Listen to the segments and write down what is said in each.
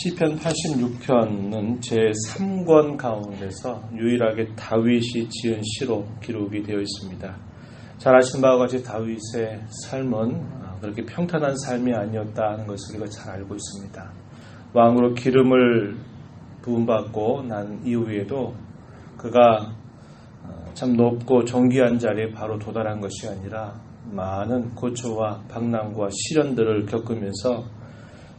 시편 86편은 제3권 가운데서 유일하게 다윗이 지은 시로 기록이 되어 있습니다. 잘 아시는 바와 같이 다윗의 삶은 그렇게 평탄한 삶이 아니었다 하는 것을 우리가 잘 알고 있습니다. 왕으로 기름을 부음받고 난 이후에도 그가 참 높고 존귀한 자리에 바로 도달한 것이 아니라 많은 고초와 방랑과 시련들을 겪으면서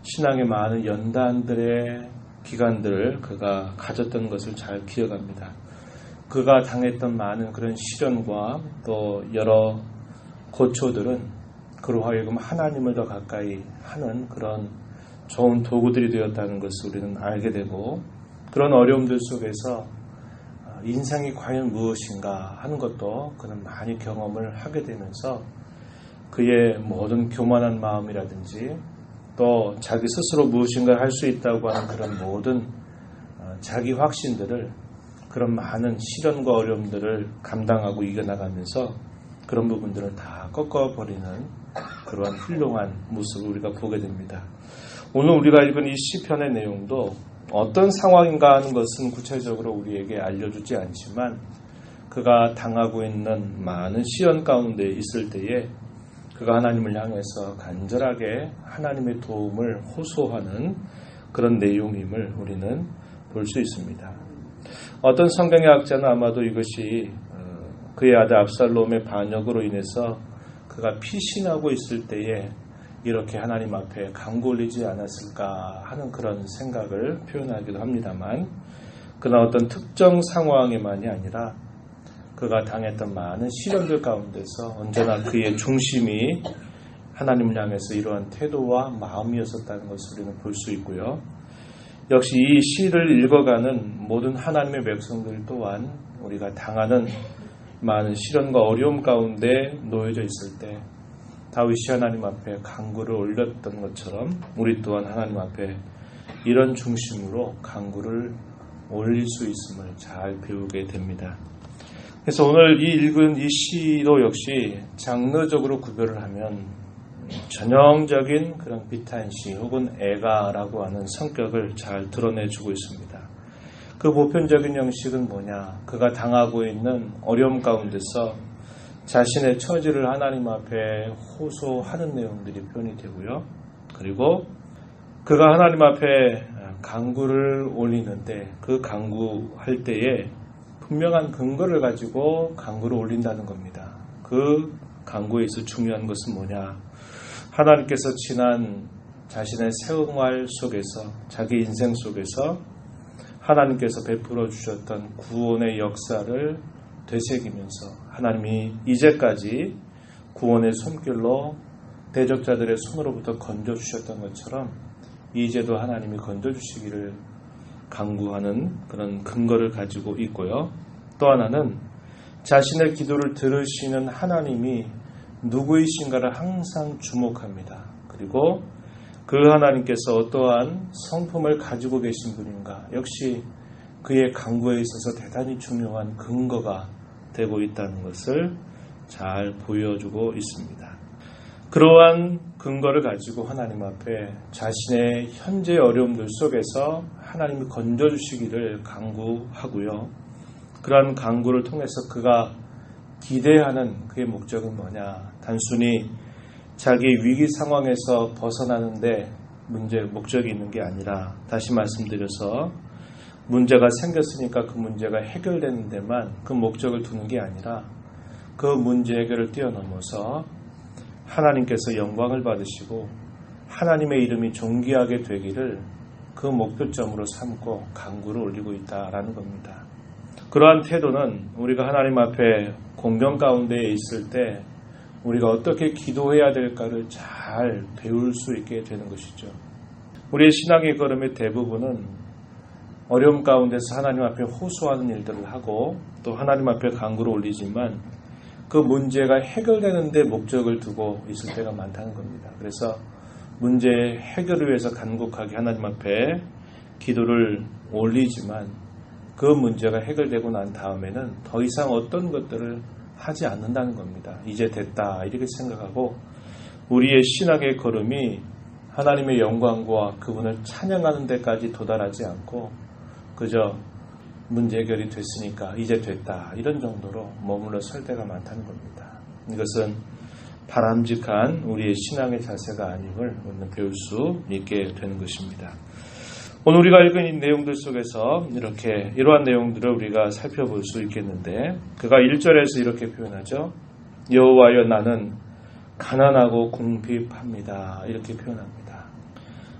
신앙의 많은 연단들의 기간들을 그가 가졌던 것을 잘 기억합니다. 그가 당했던 많은 그런 시련과 또 여러 고초들은 그로 하여금 하나님을 더 가까이 하는 그런 좋은 도구들이 되었다는 것을 우리는 알게 되고 그런 어려움들 속에서 인생이 과연 무엇인가 하는 것도 그는 많이 경험을 하게 되면서 그의 모든 교만한 마음이라든지 또 자기 스스로 무엇인가 할 수 있다고 하는 그런 모든 자기 확신들을 그런 많은 시련과 어려움들을 감당하고 이겨나가면서 그런 부분들을 다 꺾어버리는 그러한 훌륭한 모습을 우리가 보게 됩니다. 오늘 우리가 읽은 이 시편의 내용도 어떤 상황인가 하는 것은 구체적으로 우리에게 알려주지 않지만 그가 당하고 있는 많은 시련 가운데 있을 때에 그가 하나님을 향해서 간절하게 하나님의 도움을 호소하는 그런 내용임을 우리는 볼 수 있습니다. 어떤 성경의 학자는 아마도 이것이 그의 아들 압살롬의 반역으로 인해서 그가 피신하고 있을 때에 이렇게 하나님 앞에 강구 올리지 않았을까 하는 그런 생각을 표현하기도 합니다만 그러나 어떤 특정 상황에만이 아니라 그가 당했던 많은 시련들 가운데서 언제나 그의 중심이 하나님을 향해서 이러한 태도와 마음이었었다는 것을 우리는 볼 수 있고요. 역시 이 시를 읽어가는 모든 하나님의 백성들 또한 우리가 당하는 많은 시련과 어려움 가운데 놓여져 있을 때 다윗이 하나님 앞에 강구를 올렸던 것처럼 우리 또한 하나님 앞에 이런 중심으로 강구를 올릴 수 있음을 잘 배우게 됩니다. 그래서 오늘 이 읽은 이 시도 역시 장르적으로 구별을 하면 전형적인 그런 비탄시 혹은 애가라고 하는 성격을 잘 드러내주고 있습니다. 그 보편적인 형식은 뭐냐? 그가 당하고 있는 어려움 가운데서 자신의 처지를 하나님 앞에 호소하는 내용들이 표현이 되고요. 그리고 그가 하나님 앞에 강구를 올리는데 그 강구할 때에 분명한 근거를 가지고 강구를 올린다는 겁니다. 그 강구에 서 중요한 것은 뭐냐? 하나님께서 지난 자신의 생활 속에서 자기 인생 속에서 하나님께서 베풀어 주셨던 구원의 역사를 되새기면서 하나님이 이제까지 구원의 손길로 대적자들의 손으로부터 건져 주셨던 것처럼 이제도 하나님이 건져 주시기를 강구하는 그런 근거를 가지고 있고요. 또 하나는 자신의 기도를 들으시는 하나님이 누구이신가를 항상 주목합니다. 그리고 그 하나님께서 어떠한 성품을 가지고 계신 분인가 역시 그의 강구에 있어서 대단히 중요한 근거가 되고 있다는 것을 잘 보여주고 있습니다. 그러한 근거를 가지고 하나님 앞에 자신의 현재 어려움들 속에서 하나님이 건져주시기를 강구하고요. 그러한 강구를 통해서 그가 기대하는 그의 목적은 뭐냐? 단순히 자기 위기 상황에서 벗어나는데 문제, 목적이 있는 게 아니라 다시 말씀드려서 문제가 생겼으니까 그 문제가 해결되는 데만 그 목적을 두는 게 아니라 그 문제 해결을 뛰어넘어서 하나님께서 영광을 받으시고 하나님의 이름이 존귀하게 되기를 그 목표점으로 삼고 강구를 올리고 있다라는 겁니다. 그러한 태도는 우리가 하나님 앞에 공경 가운데 있을 때 우리가 어떻게 기도해야 될까를 잘 배울 수 있게 되는 것이죠. 우리의 신앙의 걸음의 대부분은 어려움 가운데서 하나님 앞에 호소하는 일들을 하고 또 하나님 앞에 강구를 올리지만 그 문제가 해결되는데 목적을 두고 있을 때가 많다는 겁니다. 그래서 문제 해결을 위해서 간곡하게 하나님 앞에 기도를 올리지만 그 문제가 해결되고 난 다음에는 더 이상 어떤 것들을 하지 않는다는 겁니다. 이제 됐다 이렇게 생각하고 우리의 신학의 걸음이 하나님의 영광과 그분을 찬양하는 데까지 도달하지 않고 그저 문제 해결이 됐으니까 이제 됐다 이런 정도로 머물러 설 때가 많다는 겁니다. 이것은 바람직한 우리의 신앙의 자세가 아님을 우리는 배울 수 있게 되는 것입니다. 오늘 우리가 읽은 이 내용들 속에서 이렇게 이러한 내용들을 우리가 살펴볼 수 있겠는데 그가 1절에서 이렇게 표현하죠. 여호와여 나는 가난하고 궁핍합니다. 이렇게 표현합니다.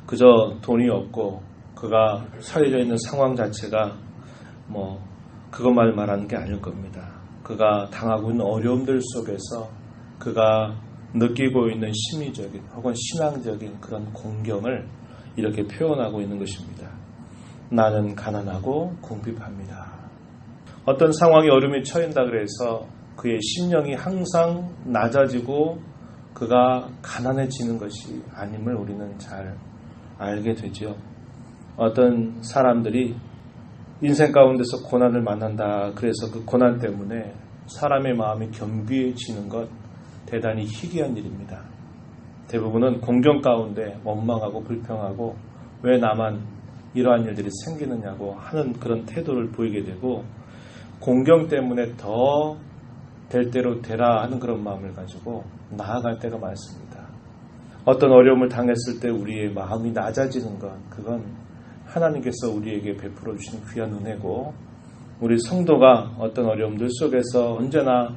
그저 돈이 없고 그가 처해져 있는 상황 자체가 뭐 그것만 말하는 게 아닐 겁니다. 그가 당하고 있는 어려움들 속에서 그가 느끼고 있는 심리적인 혹은 신앙적인 그런 공경을 이렇게 표현하고 있는 것입니다. 나는 가난하고 궁핍합니다. 어떤 상황이 어려움이 처한다 그래서 그의 심령이 항상 낮아지고 그가 가난해지는 것이 아님을 우리는 잘 알게 되죠. 어떤 사람들이 인생 가운데서 고난을 만난다. 그래서 그 고난 때문에 사람의 마음이 겸비해지는 것 대단히 희귀한 일입니다. 대부분은 공경 가운데 원망하고 불평하고 왜 나만 이러한 일들이 생기느냐고 하는 그런 태도를 보이게 되고 공경 때문에 더 될 대로 되라 하는 그런 마음을 가지고 나아갈 때가 많습니다. 어떤 어려움을 당했을 때 우리의 마음이 낮아지는 것, 그건 하나님께서 우리에게 베풀어 주신 귀한 은혜고 우리 성도가 어떤 어려움들 속에서 언제나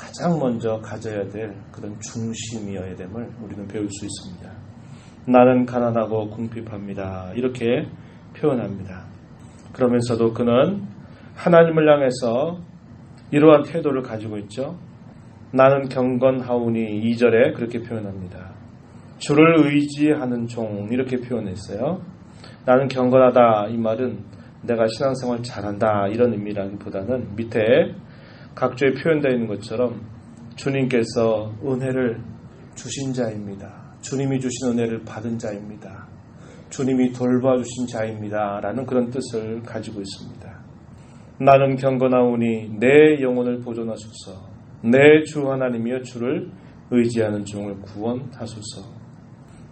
가장 먼저 가져야 될 그런 중심이어야 됨을 우리는 배울 수 있습니다. 나는 가난하고 궁핍합니다. 이렇게 표현합니다. 그러면서도 그는 하나님을 향해서 이러한 태도를 가지고 있죠. 나는 경건하오니 2절에 그렇게 표현합니다. 주를 의지하는 종 이렇게 표현했어요. 나는 경건하다 이 말은 내가 신앙생활 잘한다 이런 의미라기보다는 밑에 각조에 표현되어 있는 것처럼 주님께서 은혜를 주신 자입니다. 주님이 주신 은혜를 받은 자입니다. 주님이 돌봐주신 자입니다. 라는 그런 뜻을 가지고 있습니다. 나는 경건하오니 내 영혼을 보존하소서 내 주 하나님이여 주를 의지하는 종을 구원하소서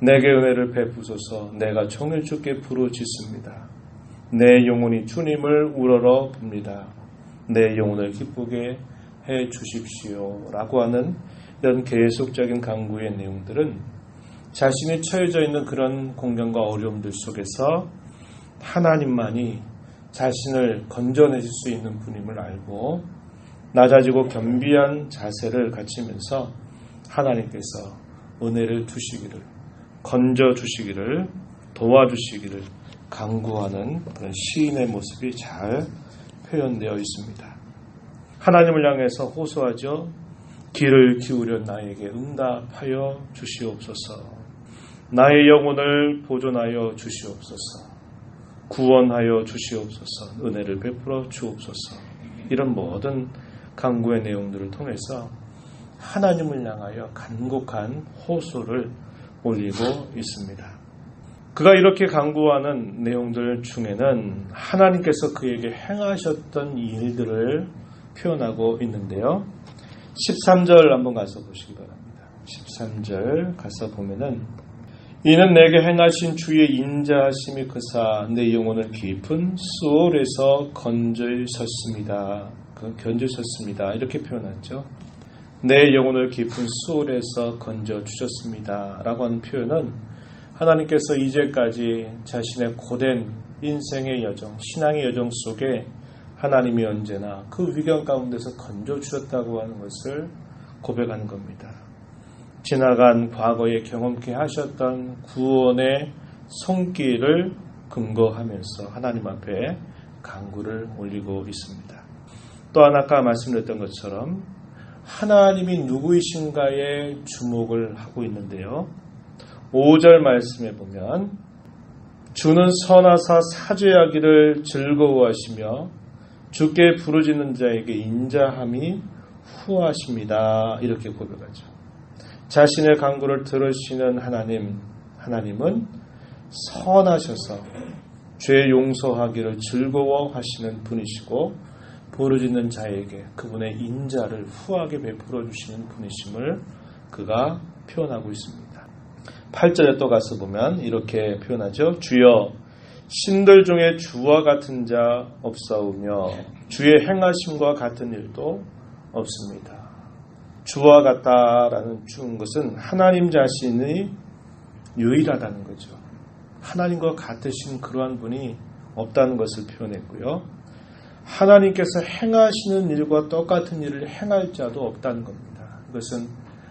내게 은혜를 베푸소서 내가 종일 주께 부르짖습니다. 내 영혼이 주님을 우러러 봅니다. 내 영혼을 기쁘게 해 주십시오. 라고 하는 이런 계속적인 강구의 내용들은 자신이 처해져 있는 그런 공경과 어려움들 속에서 하나님만이 자신을 건져내실 수 있는 분임을 알고 낮아지고 겸비한 자세를 갖추면서 하나님께서 은혜를 두시기를 건져 주시기를 도와주시기를 강구하는 그런 시인의 모습이 잘 표현되어 있습니다. 하나님을 향해서 호소하죠. 귀를 기울여 나에게 응답하여 주시옵소서. 나의 영혼을 보존하여 주시옵소서. 구원하여 주시옵소서. 은혜를 베풀어 주옵소서. 이런 모든 강구의 내용들을 통해서 하나님을 향하여 간곡한 호소를 올리고 있습니다. 그가 이렇게 강구하는 내용들 중에는 하나님께서 그에게 행하셨던 일들을 표현하고 있는데요. 13절 한번 가서 보시기 바랍니다. 13절 가서 보면은 이는 내게 행하신 주의 인자하심이 그사 내 영혼을 깊은 수월에서 건져셨습니다. 그 건져셨습니다. 이렇게 표현하죠. 내 영혼을 깊은 수월에서 건져 주셨습니다. 라고 하는 표현은 하나님께서 이제까지 자신의 고된 인생의 여정, 신앙의 여정 속에 하나님이 언제나 그 위경 가운데서 건져 주셨다고 하는 것을 고백하는 겁니다. 지나간 과거에 경험케 하셨던 구원의 손길을 근거하면서 하나님 앞에 강구를 올리고 있습니다. 또한 아까 말씀드렸던 것처럼 하나님이 누구이신가에 주목을 하고 있는데요. 5절 말씀에 보면 주는 선하사 사죄하기를 즐거워하시며 주께 부르짖는 자에게 인자함이 후하십니다. 이렇게 고백하죠. 자신의 강구를 들으시는 하나님, 하나님은 선하셔서 죄 용서하기를 즐거워하시는 분이시고 부르짖는 자에게 그분의 인자를 후하게 베풀어 주시는 분이심을 그가 표현하고 있습니다. 8절에 또 가서 보면 이렇게 표현하죠. 주여 신들 중에 주와 같은 자 없사오며 주의 행하심과 같은 일도 없습니다. 주와 같다라는 준 것은 하나님 자신이 유일하다는 거죠. 하나님과 같으신 그러한 분이 없다는 것을 표현했고요. 하나님께서 행하시는 일과 똑같은 일을 행할 자도 없다는 겁니다. 이것은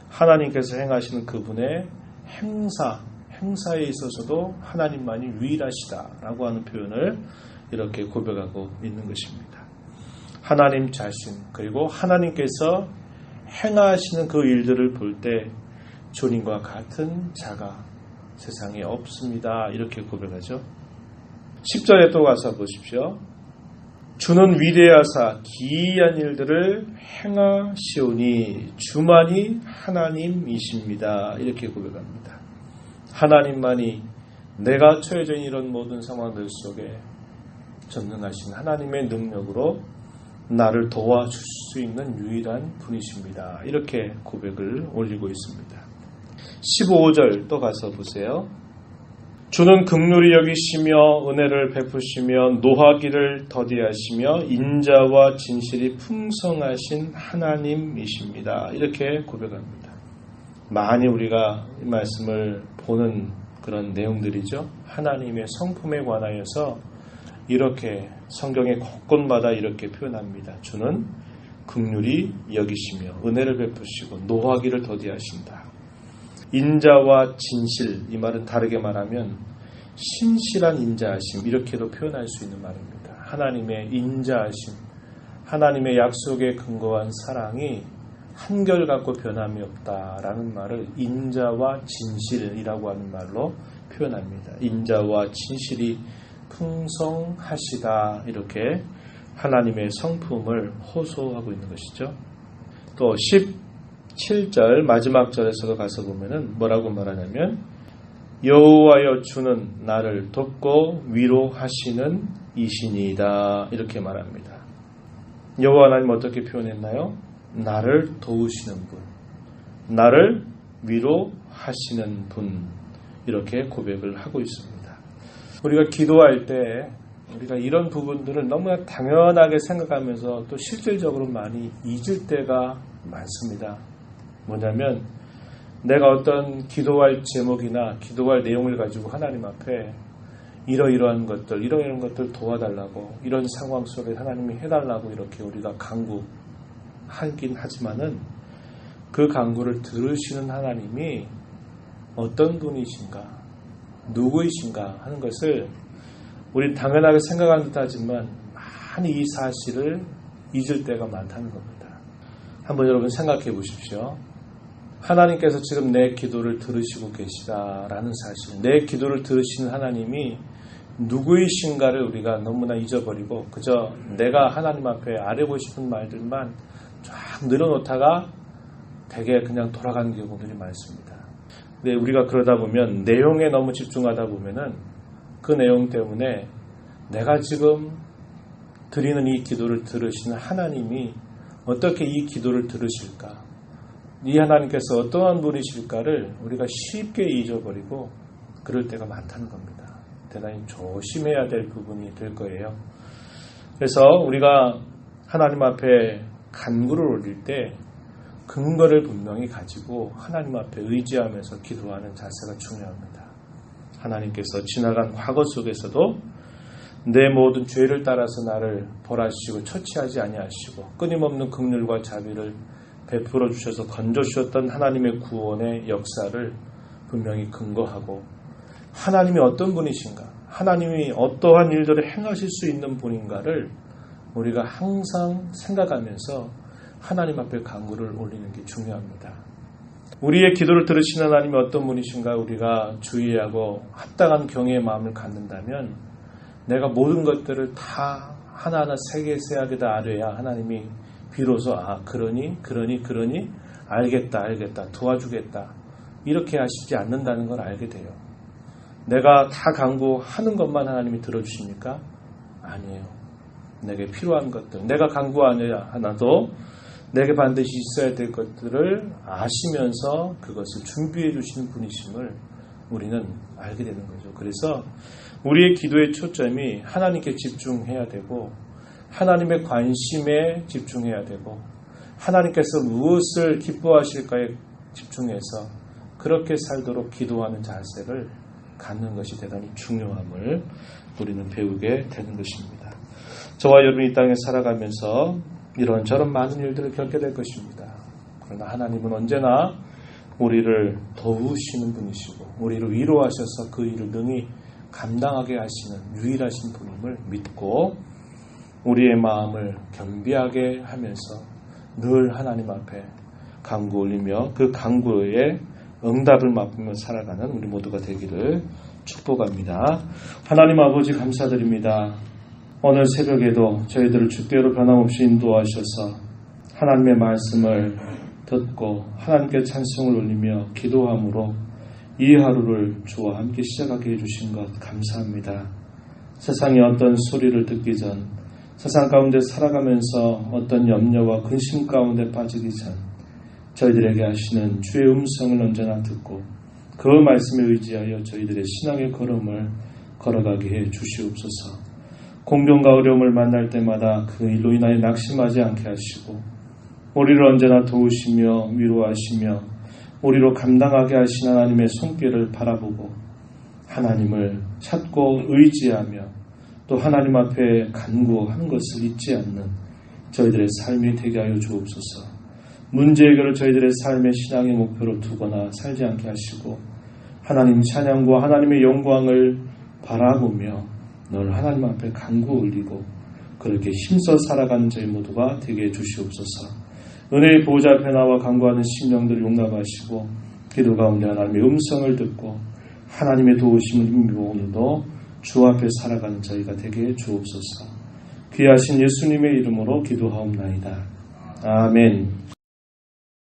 하나님께서 행하시는 그분의 행사, 행사에 있어서도 하나님만이 유일하시다라고 하는 표현을 이렇게 고백하고 있는 것입니다. 하나님 자신, 그리고 하나님께서 행하시는 그 일들을 볼 때 주님과 같은 자가 세상에 없습니다. 이렇게 고백하죠. 10절에 또 가서 보십시오. 주는 위대하사 기이한 일들을 행하시오니 주만이 하나님이십니다. 이렇게 고백합니다. 하나님만이 내가 처해져 있는 이런 모든 상황들 속에 전능하신 하나님의 능력으로 나를 도와줄 수 있는 유일한 분이십니다. 이렇게 고백을 올리고 있습니다. 15절 또 가서 보세요. 주는 극률이 여기시며 은혜를 베푸시며 노하기를 더디하시며 인자와 진실이 풍성하신 하나님이십니다. 이렇게 고백합니다. 많이 우리가 이 말씀을 보는 그런 내용들이죠. 하나님의 성품에 관하여서 이렇게 성경의 곳곳마다 이렇게 표현합니다. 주는 극률이 여기시며 은혜를 베푸시고 노하기를 더디하신다. 인자와 진실 이 말은 다르게 말하면 신실한 인자하심 이렇게도 표현할 수 있는 말입니다. 하나님의 인자하심, 하나님의 약속에 근거한 사랑이 한결같고 변함이 없다라는 말을 인자와 진실이라고 하는 말로 표현합니다. 인자와 진실이 풍성하시다 이렇게 하나님의 성품을 호소하고 있는 것이죠. 또 17절 마지막 절에서도 가서 보면은 뭐라고 말하냐면 여호와여 주는 나를 돕고 위로하시는 이신이다 이렇게 말합니다. 여호와 하나님 어떻게 표현했나요? 나를 도우시는 분, 나를 위로하시는 분 이렇게 고백을 하고 있습니다. 우리가 기도할 때 우리가 이런 부분들을 너무나 당연하게 생각하면서 또 실질적으로 많이 잊을 때가 많습니다. 뭐냐면 내가 어떤 기도할 제목이나 기도할 내용을 가지고 하나님 앞에 이러이러한 것들, 이러이러한 것들 도와달라고 이런 상황 속에 하나님이 해달라고 이렇게 우리가 강구하긴 하지만은 그 강구를 들으시는 하나님이 어떤 분이신가, 누구이신가 하는 것을 우리 당연하게 생각하는 듯 하지만 많이 이 사실을 잊을 때가 많다는 겁니다. 한번 여러분 생각해 보십시오. 하나님께서 지금 내 기도를 들으시고 계시다라는 사실, 내 기도를 들으시는 하나님이 누구이신가를 우리가 너무나 잊어버리고 그저 내가 하나님 앞에 아뢰고 싶은 말들만 쫙 늘어놓다가 되게 그냥 돌아가는 경우들이 많습니다. 근데 우리가 그러다 보면 내용에 너무 집중하다 보면은 그 내용 때문에 내가 지금 드리는 이 기도를 들으시는 하나님이 어떻게 이 기도를 들으실까? 이 하나님께서 어떠한 분이실까를 우리가 쉽게 잊어버리고 그럴 때가 많다는 겁니다. 대단히 조심해야 될 부분이 될 거예요. 그래서 우리가 하나님 앞에 간구를 올릴 때 근거를 분명히 가지고 하나님 앞에 의지하면서 기도하는 자세가 중요합니다. 하나님께서 지나간 과거 속에서도 내 모든 죄를 따라서 나를 벌하시고 처치하지 아니하시고 끊임없는 긍휼과 자비를 베풀어 주셔서 건져 주셨던 하나님의 구원의 역사를 분명히 근거하고 하나님이 어떤 분이신가, 하나님이 어떠한 일들을 행하실 수 있는 분인가를 우리가 항상 생각하면서 하나님 앞에 강구를 올리는 게 중요합니다. 우리의 기도를 들으시는 하나님이 어떤 분이신가 우리가 주의하고 합당한 경외의 마음을 갖는다면 내가 모든 것들을 다 하나하나 세계세하게 다 아뢰야 하나님이 비로소 아 그러니 그러니 그러니 알겠다 알겠다 도와주겠다 이렇게 하시지 않는다는 걸 알게 돼요. 내가 다 강구하는 것만 하나님이 들어주십니까? 아니에요. 내게 필요한 것들 내가 강구하냐 하나도 내게 반드시 있어야 될 것들을 아시면서 그것을 준비해 주시는 분이심을 우리는 알게 되는 거죠. 그래서 우리의 기도의 초점이 하나님께 집중해야 되고 하나님의 관심에 집중해야 되고 하나님께서 무엇을 기뻐하실까에 집중해서 그렇게 살도록 기도하는 자세를 갖는 것이 대단히 중요함을 우리는 배우게 되는 것입니다. 저와 여러분이 이 땅에 살아가면서 이런저런 많은 일들을 겪게 될 것입니다. 그러나 하나님은 언제나 우리를 도우시는 분이시고 우리를 위로하셔서 그 일을 능히 감당하게 하시는 유일하신 분임을 믿고 우리의 마음을 겸비하게 하면서 늘 하나님 앞에 강구 올리며 그 강구에 응답을 맛보며 살아가는 우리 모두가 되기를 축복합니다. 하나님 아버지 감사드립니다. 오늘 새벽에도 저희들을 주께로 변함없이 인도하셔서 하나님의 말씀을 듣고 하나님께 찬송을 올리며 기도함으로 이 하루를 주와 함께 시작하게 해주신 것 감사합니다. 세상의 어떤 소리를 듣기 전, 세상 가운데 살아가면서 어떤 염려와 근심 가운데 빠지기 전, 저희들에게 하시는 주의 음성을 언제나 듣고 그 말씀에 의지하여 저희들의 신앙의 걸음을 걸어가게 해 주시옵소서. 공경과 어려움을 만날 때마다 그 일로 인하여 낙심하지 않게 하시고 우리를 언제나 도우시며 위로하시며 우리로 감당하게 하신 하나님의 손길을 바라보고 하나님을 찾고 의지하며 또 하나님 앞에 간구하는 것을 잊지 않는 저희들의 삶이 되게 하여 주옵소서. 문제 해결을 저희들의 삶의 신앙의 목표로 두거나 살지 않게 하시고 하나님 찬양과 하나님의 영광을 바라보며 늘 하나님 앞에 간구 올리고 그렇게 힘써 살아가는 저희 모두가 되게 해 주시옵소서. 은혜의 보호자 앞에 나와 간구하는 심령들 용납하시고 기도 가운데 하나님의 음성을 듣고 하나님의 도우심을 힘입어 오늘도 주 앞에 살아가는 저희가 되게 해 주옵소서. 귀하신 예수님의 이름으로 기도하옵나이다. 아멘.